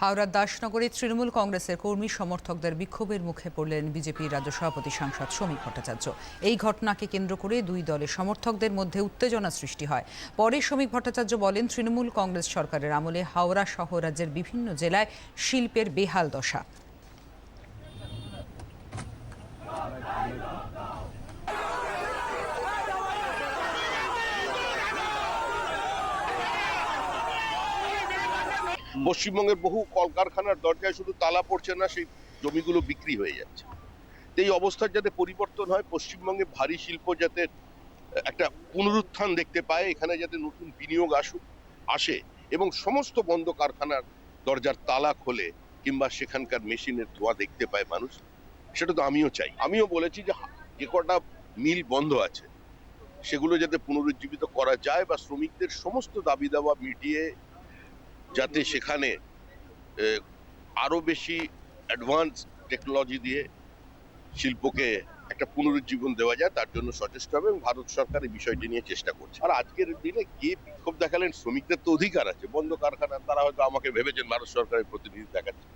হাওড়ার দাসনগরে তৃণমূল কংগ্রেসের কর্মী সমর্থকদের বিক্ষোভের মুখে পড়লেন বিজেপির রাজ্য সভাপতি সাংসদ শ্রমিক ভট্টাচার্য। এই ঘটনাকে কেন্দ্র করে দুই দলের সমর্থকদের মধ্যে উত্তেজনা সৃষ্টি হয়। পরে সমীক ভট্টাচার্য বলেন, তৃণমূল কংগ্রেস সরকারের আমলে হাওড়া সহ রাজ্যের বিভিন্ন জেলায় শিল্পের বেহাল দশা। পশ্চিমবঙ্গের বহু কলকারখানার দরজায় শুধু তালা পড়ছে না, সেই জমিগুলো বিক্রি হয়ে যাচ্ছে। এই অবস্থার যাতে পরিবর্তন হয়, পশ্চিমবঙ্গে ভারী শিল্প যাতে, একটা পুনরুত্থান দেখতে পায়, এখানে যাতে নতুন বিনিয়োগ আসুক, আসে, এবং সমস্ত বন্ধ কারখানার দরজার তালা খোলে, কিংবা সেখানকার মেশিনের ধোঁয়া দেখতে পায় মানুষ, সেটা তো আমিও চাই। আমিও বলেছি যে যে কটা মিল বন্ধ আছে, সেগুলো যাতে পুনরুজ্জীবিত করা যায় বা শ্রমিকদের সমস্ত দাবি দাওয়া মিটিয়ে যাতে সেখানে আরও বেশি অ্যাডভান্স টেকনোলজি দিয়ে শিল্পকে একটা পুনরুজ্জীবন দেওয়া যায়, তার জন্য সচেষ্ট হবে এবং ভারত সরকার এই বিষয়টি নিয়ে চেষ্টা করছে। আর আজকের দিনে কে বিক্ষোভ দেখালেন? শ্রমিকদের তো অধিকার আছে, বন্ধ কারখানা, তারা হয়তো আমাকে ভেবেছেন ভারত সরকারের প্রতিনিধি দেখাচ্ছে।